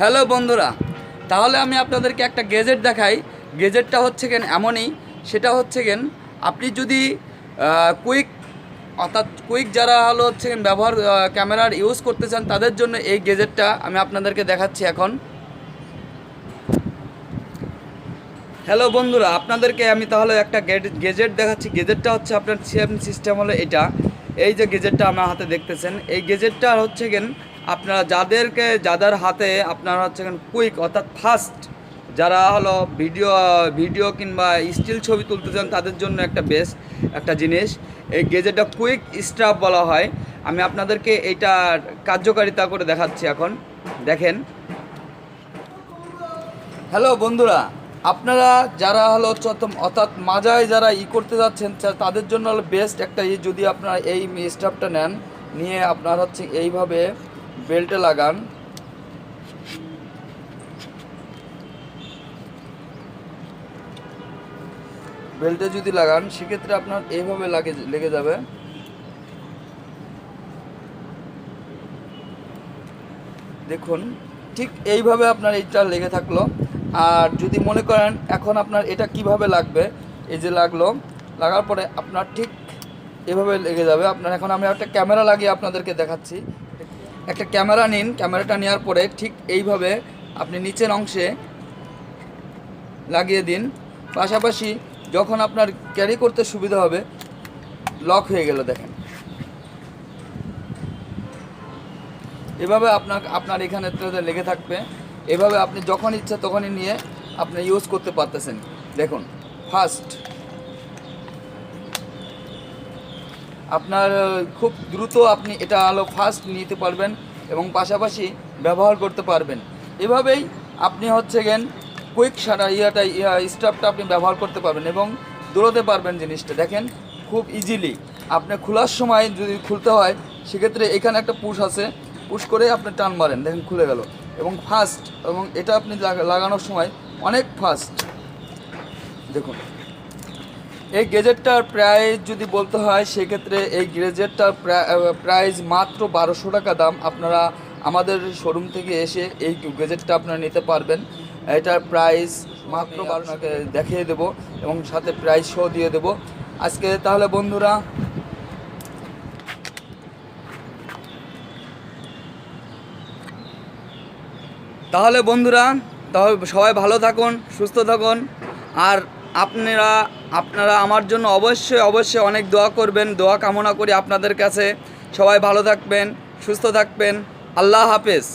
Hello বন্ধুরা, তাহলে আমি আপনাদেরকে একটা গেজেট দেখাই। গেজেটটা হচ্ছে কেন এমনই, সেটা হচ্ছে কেন, আপনি যদি কুইক অর্থাৎ কুইক যারা হলো হচ্ছে কেন ব্যবহার ক্যামেরার ইউজ করতে চান, তাদের জন্য এই গেজেটটা আমি আপনাদেরকে দেখাচ্ছি এখন। হ্যালো বন্ধুরা, আপনাদেরকে আমি তাহলে একটা গেজেট দেখাচ্ছি। গেজেটটা হচ্ছে আপনার সেম সিস্টেম হলো এটা। এই যে গেজেটটা আমার হাতে দেখতেছেন, এই গেজেটটা হচ্ছে গেন আপনারা যাদেরকে, যাদের হাতে আপনারা হচ্ছে কুইক অর্থাৎ ফাস্ট যারা হলো ভিডিও ভিডিও কিংবা স্টিল ছবি তুলতে চান তাদের জন্য একটা বেস্ট একটা জিনিস। এই গেজেটটা কুইক স্টাফ বলা হয়। আমি আপনাদেরকে এইটা কার্যকারিতা করে দেখাচ্ছি এখন। দেখেন। হ্যালো বন্ধুরা, আপনারা যারা হলো অর্থাৎ মাজায় যারা ই করতে যাচ্ছেন তাদের জন্য হলো বেস্ট একটা ই। যদি আপনারা এই স্টাফটা নেন, নিয়ে আপনার হচ্ছে এইভাবে বেল্টে লাগান। বেল্টে যদি লাগান, সেক্ষেত্রে আপনার এইভাবে লাগে, লেগে যাবে। দেখুন, ঠিক এইভাবে আপনার এইটা লেগে থাকল। আর যদি মনে করেন এখন আপনার এটা কীভাবে লাগবে, এই যে লাগল, লাগার পরে আপনার ঠিক এভাবে লেগে যাবে। আপনার এখন আমি একটা ক্যামেরা লাগিয়ে আপনাদেরকে দেখাচ্ছি। একটা ক্যামেরা নিন, ক্যামেরাটা নেওয়ার পরে ঠিক এইভাবে আপনি নিচের অংশে লাগিয়ে দিন। পাশাপাশি যখন আপনার ক্যারি করতে সুবিধা হবে, লক হয়ে গেল দেখেন। এভাবে আপনার আপনার এখানে লেগে থাকবে। এভাবে আপনি যখন ইচ্ছা তখনই নিয়ে আপনি ইউজ করতে পারতেছেন। দেখুন ফার্স্ট আপনার খুব দ্রুত আপনি এটা আলো ফাস্ট নিতে পারবেন এবং পাশাপাশি ব্যবহার করতে পারবেন। এভাবেই আপনি হচ্ছে গেন কুইক সারা ইয়াটা ইয়া স্টাফটা আপনি ব্যবহার করতে পারবেন এবং দৌড়তে পারবেন জিনিসটা। দেখেন, খুব ইজিলি আপনি খোলার সময় যদি খুলতে হয়, সেক্ষেত্রে এখানে একটা পুশ আছে। পুশ করে আপনি টান মারেন। দেখেন, খুলে গেল। এবং ফাস্ট এবং এটা আপনি লাগানোর সময় অনেক ফাস্ট দেখুন। এই গেজেটটার প্রাইস যদি বলতে হয়, সেক্ষেত্রে এই গেজেটটার প্রাইস মাত্র বারোশো টাকা দাম। আপনারা আমাদের শোরুম থেকে এসে এই গেজেটটা আপনারা নিতে পারবেন। এটার প্রাইস মাত্র আপনাকে দেখিয়ে দেব এবং সাথে প্রাইস শো দিয়ে দেব। আজকে তাহলে বন্ধুরা তাহলে বন্ধুরা, তাহলে সবাই ভালো থাকুন, সুস্থ থাকুন। আর আপনারা আপনারা আমার জন্য অবশ্যই অবশ্যই অনেক দোয়া করবেন, দোয়া কামনা করি আপনাদের কাছে। সবাই ভালো থাকবেন, সুস্থ থাকবেন। আল্লাহ হাফেজ।